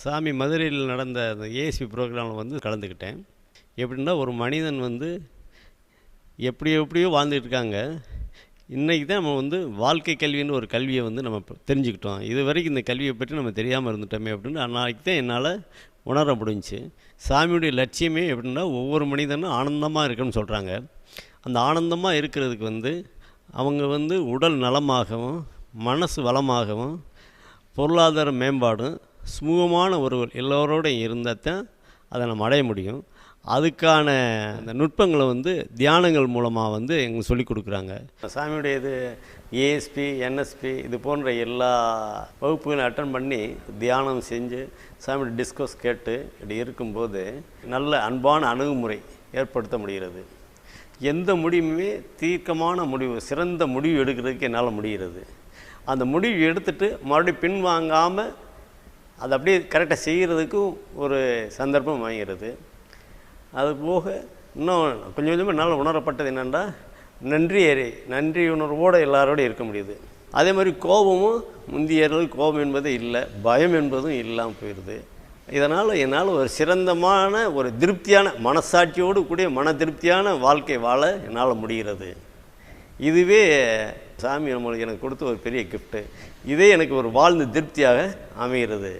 சாமி மதுரையில் நடந்த அந்த ஏசி ப்ரோக்ராமில் வந்து கலந்துக்கிட்டேன். எப்படின்னா ஒரு மனிதன் வந்து எப்படி எப்படியோ வாழ்ந்துட்டு இருக்காங்க. இன்றைக்கி தான் நம்ம வந்து வாழ்க்கை கல்வின்னு ஒரு கல்வியை வந்து நம்ம தெரிஞ்சுக்கிட்டோம். இது வரைக்கும் இந்த கல்வியை பற்றி நம்ம தெரியாமல் இருந்துட்டோமே அப்படின்னு நாளைக்கு தான் என்னால் உணர முடிஞ்சு சாமியுடைய லட்சியமே எப்படின்னா ஒவ்வொரு மனிதனும் ஆனந்தமாக இருக்கணும்னு சொல்கிறாங்க அந்த ஆனந்தமாக இருக்கிறதுக்கு வந்து அவங்க வந்து உடல் நலமாகவும் மனசு வளமாகவும் பொருளாதார மேம்பாடும் சுமூகமான உறவுகள் எல்லோரோடையும் இருந்தால் தான் அதை நம்ம அடைய முடியும். அதுக்கான அந்த நுட்பங்களை வந்து தியானங்கள் மூலமாக வந்து எங்களுக்கு சொல்லிக் கொடுக்குறாங்க. சாமியுடைய இது ஏஎஸ்பி என்எஸ்பி இது போன்ற எல்லா வகுப்புகளையும் அட்டன் பண்ணி தியானம் செஞ்சு சாமியோட டிஸ்கஸ் கேட்டு இப்படி இருக்கும்போது நல்ல அன்பான அணுகுமுறை ஏற்படுத்த முடிகிறது. எந்த முடிவுமே தீர்க்கமான முடிவு சிறந்த முடிவு எடுக்கிறதுக்கு என்னால் முடிகிறது. அந்த முடிவு எடுத்துட்டு மறுபடியும் பின்வாங்காமல் அதை அப்படியே கரெக்டாக செய்கிறதுக்கும் ஒரு சந்தர்ப்பம் வாங்கிறது. அது போக இன்னும் கொஞ்சம் கொஞ்சமாக என்னால் உணரப்பட்டது என்னென்னா நன்றி அறி நன்றி உணர்வோடு எல்லாரோடும் இருக்க முடியுது. அதே மாதிரி கோபமும் முந்தைய கோபம் என்பது இல்லை பயம் என்பதும் இல்லாமல் போயிடுது இதனால் என்னால் ஒரு சிறந்தமான ஒரு திருப்தியான மனசாட்சியோடு கூடிய மன திருப்தியான வாழ்க்கை வாழ என்னால் முடிகிறது. இதுவே சாமி நம்மளுக்கு எனக்கு கொடுத்த ஒரு பெரிய கிஃப்ட்டு இதே எனக்கு ஒரு வாழ்ந்து திருப்தியாக அமைகிறது.